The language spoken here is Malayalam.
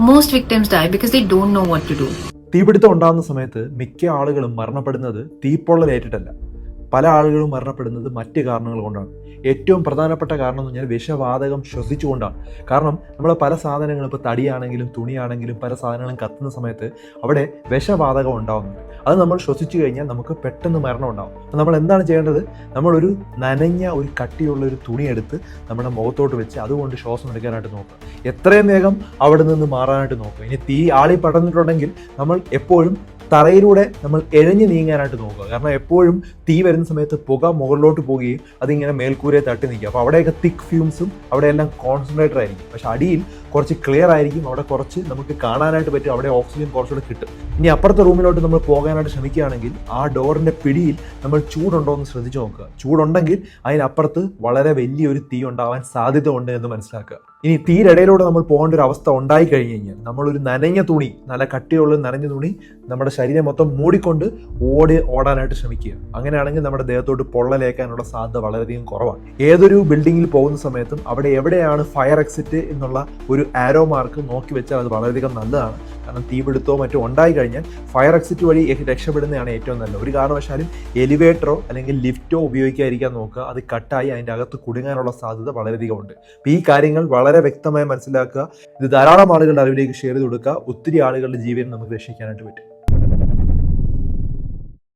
most victims die because they don't know what to do തീപിടുത്തം ഉണ്ടാകുന്ന സമയത്ത് മിക്ക ആളുകളും മരണപ്പെടുന്നത് തീപ്പൊള്ളലേറ്റിട്ടല്ല. പല ആളുകളും മരണപ്പെടുന്നത് മറ്റ് കാരണങ്ങൾ കൊണ്ടാണ്. ഏറ്റവും പ്രധാനപ്പെട്ട കാരണം എന്ന് പറഞ്ഞാൽ വിഷവാതകം ശ്വസിച്ചുകൊണ്ടാണ്. കാരണം നമ്മൾ പല സാധനങ്ങളും ഇപ്പോൾ തടിയാണെങ്കിലും തുണിയാണെങ്കിലും പല സാധനങ്ങളും കത്തുന്ന സമയത്ത് അവിടെ വിഷവാതകം ഉണ്ടാകുന്നുണ്ട് അത് നമ്മൾ ശ്വസിച്ചു കഴിഞ്ഞാൽ നമുക്ക് പെട്ടെന്ന് മരണം ഉണ്ടാകും അപ്പോൾ നമ്മൾ എന്താണ് ചെയ്യേണ്ടത്? നമ്മളൊരു നനഞ്ഞ ഒരു കട്ടിയുള്ള ഒരു തുണി എടുത്ത് നമ്മുടെ മുഖത്തോട്ട് വെച്ച് അതുകൊണ്ട് ശ്വാസം എടുക്കാനായിട്ട് നോക്കുക. എത്രയും വേഗം അവിടെ നിന്ന് മാറാനായിട്ട് നോക്കുക. ഇനി തീ ആളി പടർന്നിട്ടുണ്ടെങ്കിൽ നമ്മൾ എപ്പോഴും തറയിലൂടെ നമ്മൾ എഴഞ്ഞു നീങ്ങാനായിട്ട് നോക്കുക. കാരണം എപ്പോഴും തീ വരുന്ന സമയത്ത് പുക മുകളിലോട്ട് പോവുകയും അതിങ്ങനെ മേൽക്കൂരയെ തട്ടി നിൽക്കുക അപ്പോൾ അവിടെയൊക്കെ തിക്ക് ഫ്യൂംസും അവിടെയെല്ലാം കോൺസെൻട്രേറ്റഡ് ആയിരിക്കും. പക്ഷേ അടിയിൽ കുറച്ച് ക്ലിയർ ആയിരിക്കും. അവിടെ കുറച്ച് നമുക്ക് കാണാനായിട്ട് പറ്റും. അവിടെ ഓക്സിജൻ കുറച്ചുകൂടെ കിട്ടും. ഇനി അപ്പുറത്തെ റൂമിലോട്ട് നമ്മൾ പോകാനായിട്ട് ശ്രമിക്കുകയാണെങ്കിൽ ആ ഡോറിന്റെ പിടിയിൽ നമ്മൾ ചൂടുണ്ടോ എന്ന് ശ്രദ്ധിച്ചു നോക്കുക. ചൂടുണ്ടെങ്കിൽ അതിനപ്പുറത്ത് വളരെ വലിയൊരു തീ ഉണ്ടാവാൻ സാധ്യത ഉണ്ട് എന്ന് മനസ്സിലാക്കുക. ഇനി തീരടയിലൂടെ നമ്മൾ പോകേണ്ട ഒരു അവസ്ഥ ഉണ്ടായി കഴിഞ്ഞ് കഴിഞ്ഞാൽ നമ്മളൊരു നനഞ്ഞ തുണി നല്ല കട്ടിയുള്ള നനഞ്ഞ തുണി നമ്മുടെ ശരീരം മൊത്തം മൂടിക്കൊണ്ട് ഓടി ഓടാനായിട്ട് ശ്രമിക്കുക. അങ്ങനെയാണെങ്കിൽ നമ്മുടെ ദേഹത്തോട്ട് പൊള്ളലേക്കാനുള്ള സാധ്യത വളരെയധികം കുറവാണ്. ഏതൊരു ബിൽഡിങ്ങിൽ പോകുന്ന സമയത്തും അവിടെ എവിടെയാണ് ഫയർ എക്സിറ്റ് എന്നുള്ള ഒരു ആരോ മാർക്ക് നോക്കി വെച്ചാൽ അത് വളരെയധികം നല്ലതാണ്. കാരണം തീപിടുത്തോ മറ്റോ ഉണ്ടായി കഴിഞ്ഞാൽ ഫയർ എക്സിറ്റ് വഴി രക്ഷപ്പെടുന്നതാണ് ഏറ്റവും നല്ലത്. ഒരു കാരണവശാലും എലിവേറ്ററോ അല്ലെങ്കിൽ ലിഫ്റ്റോ ഉപയോഗിക്കാതിരിക്കാൻ നോക്കുക. അത് കട്ടായി അതിന്റെ അകത്ത് കുടുങ്ങാനുള്ള സാധ്യത വളരെയധികം ഉണ്ട്. അപ്പോൾ ഈ കാര്യങ്ങൾ വളരെ വ്യക്തമായി മനസ്സിലാക്കുക. ഇത് ധാരാളം ആളുകളുടെ അറിവിലേക്ക് ഷെയർ ചെയ്ത് കൊടുക്കുക. ഒത്തിരി ആളുകളുടെ ജീവൻ നമുക്ക് രക്ഷിക്കാനായിട്ട് പറ്റും.